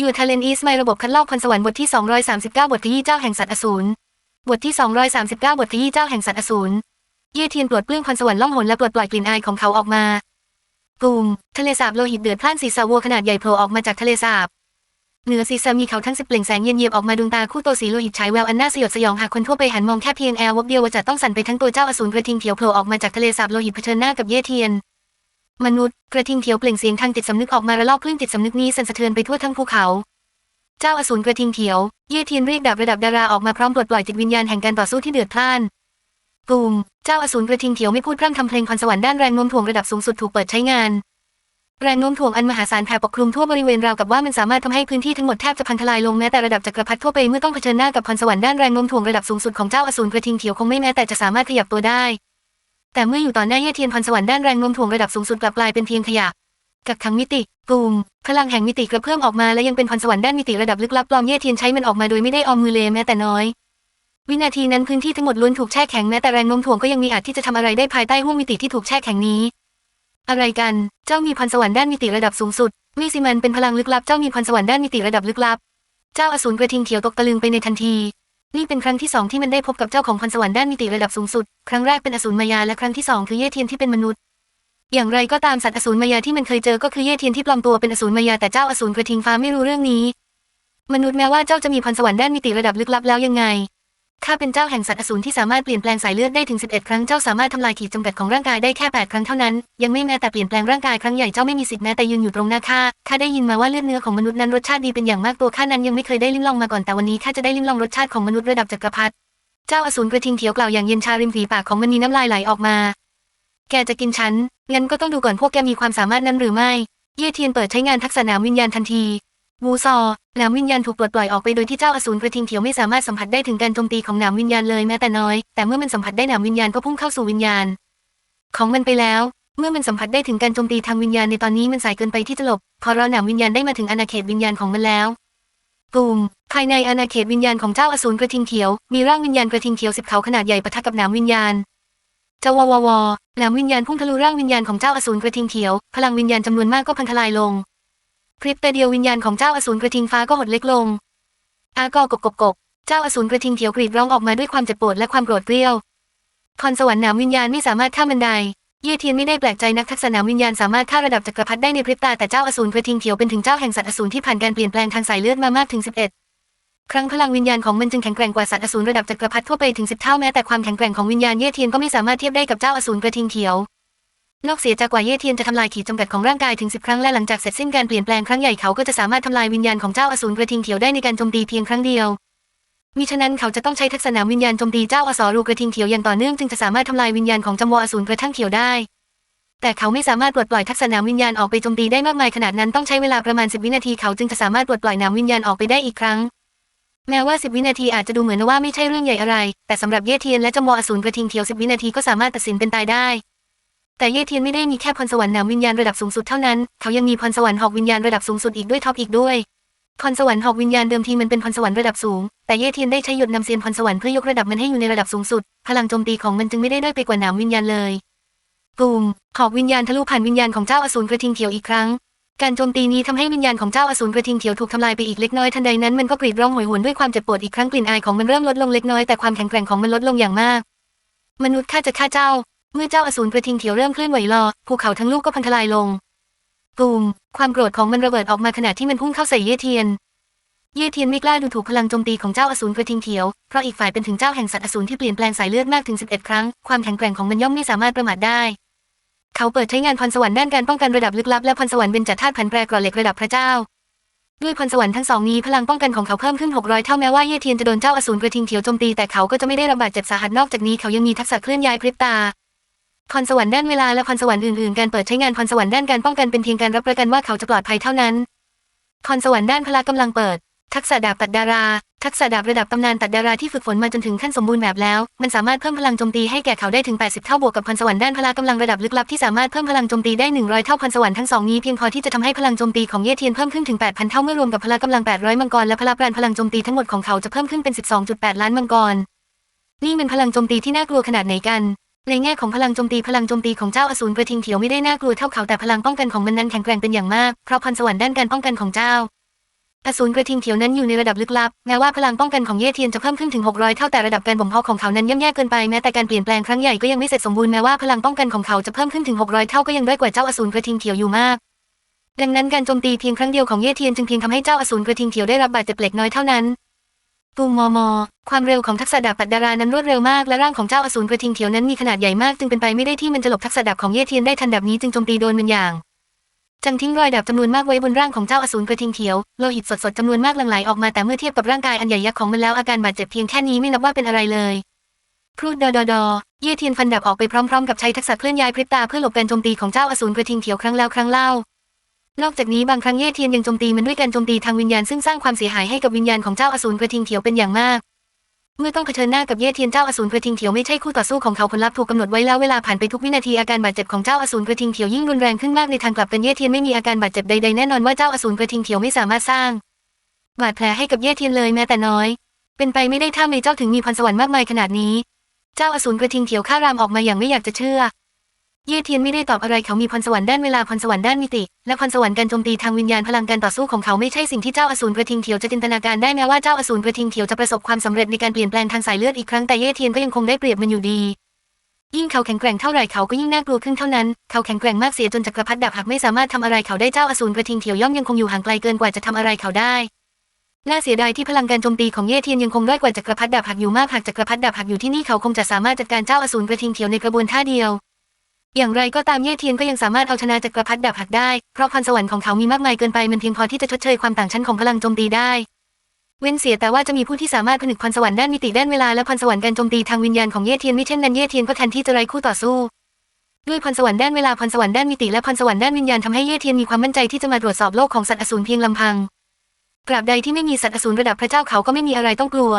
ยูทาเลนอีสไมระบบคัดลอกพรสวรรค์บทที่ 239 บทที่ยี่เจ้าแห่งสัตว์อสูร บทที่ 239 บทที่ยี่เจ้าแห่งสัตว์อสูร เย่เทียนปลดเปลื้องพรสวรรค์ล่องหนและปลดปล่อยกลิ่นอายของเขาออกมาตูมทะเลสาบโลหิตเดือดพล่านศีรษะวัวขนาดใหญ่โผล่ออกมาจากทะเลสาบ เหนือศีรษะมีเขาทั้งสิบเปล่งแสงเย็นเยียบออกมาดวงตาคู่โตสีโลหิตฉายแววอันน่าสยดสยองหากคนทั่วไปหันมองแค่เพียงแอลวบเดียวว่าจะต้องสั่นไปทั้งตัวเจ้าอสูรกระทิงเขียวโผล่ออกมาจากทะเลสาบโลหิตเผชิญหน้ากับเย่เทียน มนุษย์ กระทิงเขียวเปล่งเสียงทางจิตสำนึกออกมาระลอกคลื่นจิตสำนึกนี้สั่นสะเทือนไปทั่วทั้งภูเขา เจ้าอสูรกระทิงเขียว เย่เทียนเรียกดาบระดับดาราออกมาพร้อมปลดปล่อยจิตวิญญาณแห่งการต่อสู้ที่เดือดพล่านตูมเจ้าอสูรกระทิงเขียวไม่พูดพร่ำทำเพลงพรสวรรค์ด้านแรงโน้มถ่วงระดับสูงสุดถูกเปิดใช้งาน แรงโน้มถ่วงอันมหาศาลแผ่ปกคลุมทั่วบริเวณราวกับว่ามันสามารถทำให้พื้นที่ทั้งหมดแทบจะพังทลายลงแม้แต่ระดับจักรพรรดิทั่วไปเมื่อต้องเผชิญหน้ากับพรสวรรค์ด้านแรงโน้มถ่วงระดับสูงสุดของเจ้าอสูรกระทิงเขียวคงไม่แม้แต่จะสามารถขยับตัวได้ แต่เมื่ออยู่ต่อหน้าเย่เทียนพรสวรรค์ด้านแรงโน้มถ่วงระดับสูงสุดกลับกลายเป็นเพียงขยะกักขังมิติปูมพลังแห่งมิติกระเพื่อมออกมาและยังเป็นพรสวรรค์ด้านมิติระดับลึกลับปลอมเย่เทียนใช้มันออกมาโดยไม่ได้ออมมือเลยแม้แต่น้อย วินาทีนั้นพื้นที่ทั้งหมดล้วนถูกแช่แข็งแม้แต่แรงโน้มถ่วงก็ยังมีอาจที่จะทำอะไรได้ภายใต้ห้วงมิติที่ถูกแช่แข็งนี้ อะไรกัน เจ้ามีพรสวรรค์ด้านมิติระดับสูงสุดมีสิมันเป็นพลังลึกลับเจ้ามีพรสวรรค์ด้านมิติระดับลึกลับ เจ้าอสูรกระทิงเขียวตกตะลึงไปในทันที นี่เป็นครั้งที่สองที่มันได้พบกับเจ้าของพรสวรรค์ด้านมิติระดับสูงสุด ครั้งแรกเป็นอสูรมายาและครั้งที่สองคือเย่เทียนที่เป็นมนุษย์ อย่างไรก็ตามสัตว์อสูรมายาที่มันเคยเจอก็คือเย่เทียนที่ปลอมตัวเป็นอสูรมายาแต่เจ้าอสูรกระทิงฟ้าไม่รู้เรื่องนี้ มนุษย์แม้ว่าเจ้าจะมีพรสวรรค์ด้านมิติระดับลึกลับแล้วยังไง ข้าเป็นเจ้าแห่งสัตว์อสูรที่สามารถเปลี่ยนแปลงสายเลือดได้ถึง 11 ครั้ง เจ้าสามารถทำลายขีดจำกัดของร่างกายได้แค่ 8 ครั้งเท่านั้น ยังไม่แม้แต่เปลี่ยนแปลงร่างกายครั้งใหญ่ เจ้าไม่มีสิทธิ์แม้แต่ยืนอยู่ตรงหน้าข้า ข้าได้ยินมาว่าเลือดเนื้อของมนุษย์นั้นรสชาติดีเป็นอย่างมาก ตัวข้านั้นยังไม่เคยได้ลิ้มลองมาก่อน แต่วันนี้ข้าจะได้ลิ้มลองรสชาติของมนุษย์ระดับจักรพรรดิ เจ้าอสูรกระทิงเขียวกล่าวอย่างเย็นชาริมฝีปากของมันมีน้ำลายไหลออกมา แกจะกินฉัน งั้นก็ต้องดูก่อนพวกแกมีความสามารถนั้นหรือไม่ เย่เทียนเปิดใช้งานทักษะนามวิญญาณทันที วูซอหนามวิญญาณถูกปลดปล่อยออกไปโดยที่เจ้าอสูรกระทิงเขียวไม่สามารถสัมผัสได้ถึงการโจมตีของหนามวิญญาณเลยแม้แต่น้อย แต่เมื่อมันสัมผัสได้หนามวิญญาณก็พุ่งเข้าสู่วิญญาณ ของมันไปแล้ว เมื่อมันสัมผัสได้ถึงการโจมตีทางวิญญาณในตอนนี้มันสายเกินไปที่จะหลบพอเราหนามวิญญาณได้มาถึงอาณาเขตวิญญาณของมันแล้วตูมภายในอาณาเขตวิญญาณของเจ้าอสูรกระทิงเขียว มีร่างวิญญาณกระทิงเขียวสิบเขาขนาดใหญ่ปะทะกับหนามวิญญาณเจ้าวววหนามวิญญาณพุ่งทะลุร่างวิญญาณของเจ้าอสูรกระทิงเขียว พลังวิญญาณจำนวนมากก็พังทลายลง พริบตาเดียววิญญาณของเจ้าอสูรกระทิงฟ้าก็หดเล็กลง อากอกกกกกเจ้าอสูรกระทิงเขียวกรีดร้องออกมาด้วยความเจ็บปวดและความโกรธเกรี้ยวพรสวรรค์หนามวิญญาณไม่สามารถข้ามบันได เย่เทียนไม่ได้แปลกใจนักทักษะหนามวิญญาณสามารถฆ่าระดับจักรพรรดิได้ในพริบตาแต่เจ้าอสูรกระทิงเขียวเป็นถึงเจ้าแห่งสัตว์อสูรที่ผ่านการเปลี่ยนแปลงทางสายเลือดมามากถึง 11 ครั้งพลังวิญญาณของมันจึงแข็งแกร่งกว่าสัตว์อสูรระดับจักรพรรดิทั่วไปถึง10เท่าแม้แต่ความแข็งแกร่งของวิญญาณเย่เทียนก็ไม่สามารถเทียบได้กับเจ้าอสูรกระทิงเขียว นอกเสียจากกว่าเย่เทียนจะทำลายขีดจำกัดของร่างกายถึง 10 ครั้งและหลังจากเสร็จสิ้นการเปลี่ยนแปลงครั้งใหญ่เขาก็จะสามารถทำลายวิญญาณของเจ้าอสูรกระทิงเขียวได้ในการโจมตีเพียงครั้งเดียว มิฉะนั้นเขาจะต้องใช้ทักษะนามวิญญาณโจมตีเจ้าอสรูกระทิงเขียวอย่างต่อเนื่องจึงจะสามารถทำลายวิญญาณของจำวออสูรกระทั่งเขียวได้ แต่เขาไม่สามารถปลดปล่อยทักษะนามวิญญาณออกไปโจมตีได้มากมายขนาดนั้นต้องใช้เวลาประมาณ 10 วินาทีเขาจึงจะสามารถปลดปล่อยนามวิญญาณออกไปได้อีกครั้ง แม้ว่า 10 วินาทีอาจจะดูเหมือนว่าไม่ใช่เรื่องใหญ่อะไร แต่สำหรับเย่เทียนและจำวออสูรกระทิงเขียว 10 วินาทีก็สามารถตัดสินเป็นตายได้ แต่เย่เทียนไม่ได้มีแค่พรสวรรค์นามวิญญาณระดับสูงสุดเท่านั้น เขายังมีพรสวรรค์หอกวิญญาณระดับสูงสุดอีกด้วยท็อปอีกด้วยพรสวรรค์หอกวิญญาณเดิมทีมันเป็นพรสวรรค์ระดับสูง แต่เย่เทียนได้ใช้หยดนำเซียนพรสวรรค์เพื่อยกระดับมันให้อยู่ในระดับสูงสุด พลังโจมตีของมันจึงไม่ได้ด้อยไปกว่าหนามวิญญาณเลยตูมหอกวิญญาณทะลุผ่านวิญญาณของเจ้าอสูรกระทิงเขียวอีกครั้ง การโจมตีนี้ทำให้วิญญาณของเจ้าอสูรกระทิงเขียวถูกทำลายไปอีกเล็กน้อยทันใดนั้นมันก็กรีดร้องโหยหวนด้วยความเจ็บปวดอีกครั้งกลิ่นอายของมันเริ่มลดลงเล็กน้อยแต่ความแข็งแกร่งของมันลดลงอย่างมาก มนุษย์ข้าจะฆ่าเจ้า เมื่อเจ้าอสูรกระทิงเขียวเริ่มเคลื่อนไหวรอภูเขาทั้งลูกก็พังทลายลงตูมความโกรธของมันระเบิดออกมาขณะที่มันพุ่งเข้าใส่เย่เทียน เย่เทียนไม่กล้าดูถูกพลังโจมตีของเจ้าอสูรกระทิงเขียว เพราะอีกฝ่ายเป็นถึงเจ้าแห่งสัตว์อสูรที่เปลี่ยนแปลงสายเลือดมากถึง 11 ครั้ง ความแข็งแกร่งของมันย่อมไม่สามารถประมาทได้ เขาเปิดใช้งานพรสวรรค์ด้านการป้องกันระดับลึกลับและพรสวรรค์เบญจธาตุผันแปรกรอเหล็กระดับพระเจ้า ด้วยพรสวรรค์ทั้งสองนี้พลังป้องกันของเขาเพิ่มขึ้น 600 เท่าแม้ว่าเย่เทียนจะโดนเจ้าอสูรกระทิงเขียวโจมตีแต่เขาก็จะไม่ได้รับบาดเจ็บสาหัสนอกจากนี้เขายังมีทักษะเคลื่อนย้ายพริบตา พรสวรรค์ด้านเวลาและพรสวรรค์อื่นๆ การเปิดใช้งานพรสวรรค์ด้านการป้องกันเป็นเพียงการรับประกันว่าเขาจะปลอดภัยเท่านั้น พรสวรรค์ด้านพละกำลังเปิด ทักษะดาบตัดดารา ทักษะดาบระดับตำนานตัดดาราที่ฝึกฝนมาจนถึงขั้นสมบูรณ์แบบแล้ว มันสามารถเพิ่มพลังโจมตีให้แก่เขาได้ถึง 80 เท่าบวกกับพรสวรรค์ด้านพละกำลังระดับลึกลับที่สามารถเพิ่มพลังโจมตีได้ 100 เท่าพรสวรรค์ทั้งสองนี้เพียงพอที่จะทำให้พลังโจมตีของเย่เทียนเพิ่มขึ้นถึง 8,000 เท่าเมื่อรวมกับพละกำลัง 800 มังกรและพละปราณพลังโจมตีทั้งหมดของเขาจะเพิ่มขึ้นเป็น 12.8 ล้านมังกรนี่เป็นพลังโจมตีที่น่ากลัวขนาดไหนกัน ในแง่ของพลังโจมตีพลังโจมตีของเจ้าอสูรกระทิงเขียวไม่ได้น่ากลัวเท่าเขาแต่พลังป้องกันของมันนั้นแข็งแกร่งเป็นอย่างมากเพราะพรสวรรค์ด้านการป้องกันของเจ้าอสูรกระทิงเขียวนั้นอยู่ในระดับลึกลับแม้ว่าพลังป้องกันของเย่เทียนจะเพิ่มขึ้นถึง 600 เท่าแต่ระดับการบ่มเพาะของเขานั้นย่ำแย่เกินไปแม้แต่การเปลี่ยนแปลงครั้งใหญ่ก็ยังไม่เสร็จสมบูรณ์แม้ว่าพลังป้องกันของเขาจะเพิ่มขึ้นถึง 600 เท่าก็ยังด้อยกว่าเจ้าอสูรกระทิงเขียวอยู่มาก ดังนั้นการโจมตีเพียงครั้งเดียวของเย่เทียนจึงเพียงทำให้เจ้าอสูรกระทิงเขียวได้รับบาดเจ็บเล็กน้อยเท่านั้น ตูมมอมอ ความเร็วของทักษะดาบปัดดารานั้นรวดเร็วมากและร่างของเจ้าอสูรกระทิงเขียวนั้นมีขนาดใหญ่มากจึงเป็นไปไม่ได้ที่มันจะหลบทักษะดาบของเย่เทียนได้ทันแบบนี้จึงโจมตีโดนมันอย่างจังทิ้งรอยดาบจำนวนมากไว้บนร่างของเจ้าอสูรกระทิงเขียวโลหิตสดๆจำนวนมากหลั่งไหลออกมาแต่เมื่อเทียบกับร่างกายอันใหญ่ยักษ์ของมันแล้วอาการบาดเจ็บเพียงแค่นี้ไม่นับว่าเป็นอะไรเลยครูดดอดอดอเย่เทียนฟันดาบออกไปพร้อมๆ กับใช้ทักษะเคลื่อนย้ายพริบตาเพื่อหลบการโจมตีของเจ้าอสูรกระทิงเขียวครั้งแล้วครั้งเล่า นอกจากนี้บางครั้งเย่เทียนยังโจมตีมันด้วยการโจมตีทางวิญญาณซึ่งสร้างความเสียหายให้กับวิญญาณของเจ้าอสูรกระทิงเขียวเป็นอย่างมาก เมื่อต้องเผชิญหน้ากับเย่เทียนเจ้าอสูรกระทิงเขียวไม่ใช่คู่ต่อสู้ของเขาผลลัพธ์ถูกกำหนดไว้แล้วเวลาผ่านไปทุกวินาทีอาการบาดเจ็บของเจ้าอสูรกระทิงเขียวยิ่งรุนแรงขึ้นมากในทางกลับกันเย่เทียนไม่มีอาการบาดเจ็บใดๆแน่นอนว่าเจ้าอสูรกระทิงเขียวไม่สามารถสร้างบาดแผลให้กับเย่เทียนเลยแม้แต่น้อย เป็นไปไม่ได้ถ้าเมเจ้าถึงมีพรสวรรค์มากมายขนาดนี้ เจ้าอสูรกระทิงเขียวข้ารามออกมาอย่างไม่อยากจะเชื่อ เย่เทียนไม่ได้ตอบอะไรเขามีพรสวรรค์ด้านเวลาพรสวรรค์ด้านมิติ และพรสวรรค์การโจมตีทางวิญญาณพลังการต่อสู้ของเขาไม่ใช่สิ่งที่เจ้าอสูรกระทิงเขียวจะจินตนาการได้แม้ว่าเจ้าอสูรกระทิงเขียวจะประสบความสำเร็จในการเปลี่ยนแปลงทางสายเลือดอีกครั้งแต่เย่เทียนก็ยังคงได้เปรียบมันอยู่ดี ยิ่งเขาแข็งแกร่งเท่าไรเขาก็ยิ่งน่ากลัวขึ้นเท่านั้น เขาแข็งแกร่งมากเสียจนจักรพรรดิดาบหักไม่สามารถทำอะไรเขาได้เจ้าอสูรกระทิงเขียวย่อมยังคงอยู่ห่างไกลเกินกว่าจะทำอะไรเขาได้น่าเสียดายที่พลังการโจมตีของเย่เทียนยังคงด้อยกว่าจักรพรรดิดาบหักอยู่มากหากจักรพรรดิดาบหักอยู่ที่นี่เขาคงจะสามารถจัดการเจ้าอสูรกระทิงเขียวในกระบวนท่าเดียว อย่างไรก็ตามเย่เทียนก็ยังสามารถเอาชนะจักรพรรดิดาบหักได้ เพราะพรสวรรค์ของเขามีมากมายเกินไปมันเพียงพอที่จะชดเชยความต่างชั้นของพลังโจมตีได้ เว้นเสียแต่ว่าจะมีผู้ที่สามารถผนึกพรสวรรค์ด้านมิติด้านเวลาและพรสวรรค์การโจมตีทางวิญญาณของเย่เทียนไม่เช่นนั้นเย่เทียนก็แทนที่จะไร้คู่ต่อสู้ด้วยพรสวรรค์ด้านเวลาพรสวรรค์ด้านมิติและพรสวรรค์ด้านวิญญาณทำให้เย่เทียนมีความมั่นใจที่จะมาตรวจสอบโลกของสัตว์อสูรเพียงลำพังตราบใดที่ไม่มีสัตว์อสูรระดับพระเจ้าเขาก็ไม่มีอะไรต้องกลัว